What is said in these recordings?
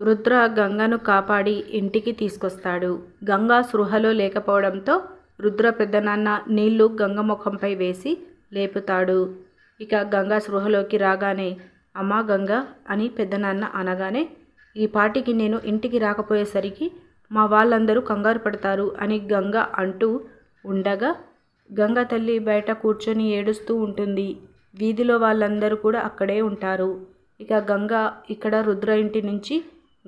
రుద్ర గంగను కాపాడి ఇంటికి తీసుకొస్తాడు. గంగ సృహలో లేకపోవడంతో రుద్ర పెద్దనాన్న నీళ్ళు గంగ ముఖంపై వేసి లేపుతాడు. ఇక గంగ సృహలోకి రాగానే అమ్మా గంగ అని పెద్దనాన్న అనగానే ఈ పాటికి నేను ఇంటికి రాకపోయేసరికి మా వాళ్ళందరూ కంగారు పడతారు అని గంగ అంటూ ఉండగా గంగ తల్లి బయట కూర్చొని ఏడుస్తూ ఉంటుంది. వీధిలో వాళ్ళందరూ కూడా అక్కడే ఉంటారు ఇక గంగ ఇక్కడ రుద్ర ఇంటి నుంచి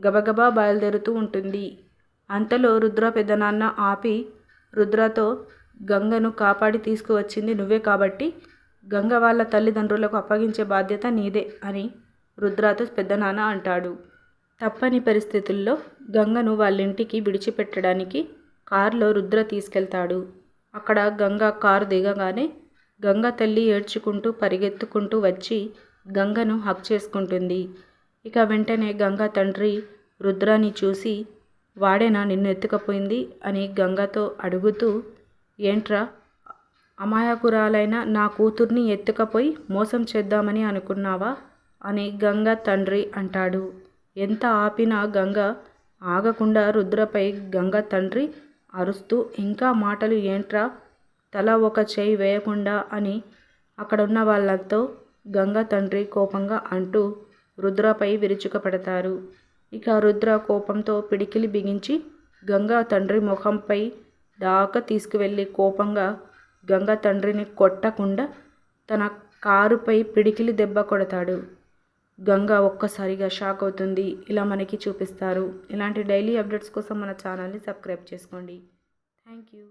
గబగబా బయలుదేరుతూ ఉంటుంది. అంతలో రుద్ర పెద్దనాన్న ఆపి రుద్రతో గంగను కాపాడి తీసుకువచ్చింది నువ్వే కాబట్టి గంగ వాళ్ళ తల్లిదండ్రులకు అప్పగించే బాధ్యత నీదే అని రుద్రతో పెద్దనాన్న అంటాడు. తప్పని పరిస్థితుల్లో గంగను వాళ్ళింటికి విడిచిపెట్టడానికి కారులో రుద్ర తీసుకెళ్తాడు. అక్కడ గంగ కారు దిగగానే గంగ తల్లి ఏడ్చుకుంటూ పరిగెత్తుకుంటూ వచ్చి గంగను హక్ చేసుకుంటుంది. ఇక వెంటనే గంగా తండ్రి రుద్రాన్ని చూసి వాడేనా నిన్ను ఎత్తుకపోయింది? అని గంగతో అడుగుతూ ఏంట్రా అమాయకురాలైన నా కూతుర్ని ఎత్తుకపోయి మోసం చేద్దామని అనుకున్నావా? అని గంగ తండ్రి అంటాడు. ఎంత ఆపినా గంగ ఆగకుండా రుద్రపై గంగ తండ్రి అరుస్తూ ఇంకా మాటలు ఏంట్రా? తల ఒక చేయి వేయకుండా అని అక్కడున్న వాళ్ళతో గంగ తండ్రి కోపంగా అంటూ రుద్రపై విరుచుకపడతారు. ఇక రుద్ర కోపంతో పిడికిలి బిగించి గంగా తండ్రి ముఖంపై దాకా తీసుకువెళ్ళి కోపంగా గంగా తండ్రిని కొట్టకుండా తన కారుపై పిడికిలి దెబ్బ కొడతాడు. గంగ ఒక్కసారిగా షాక్ అవుతుంది. ఇలా మనకి చూపిస్తారు. ఇలాంటి డైలీ అప్డేట్స్ కోసం మన ఛానల్ని సబ్స్క్రైబ్ చేసుకోండి. Thank you.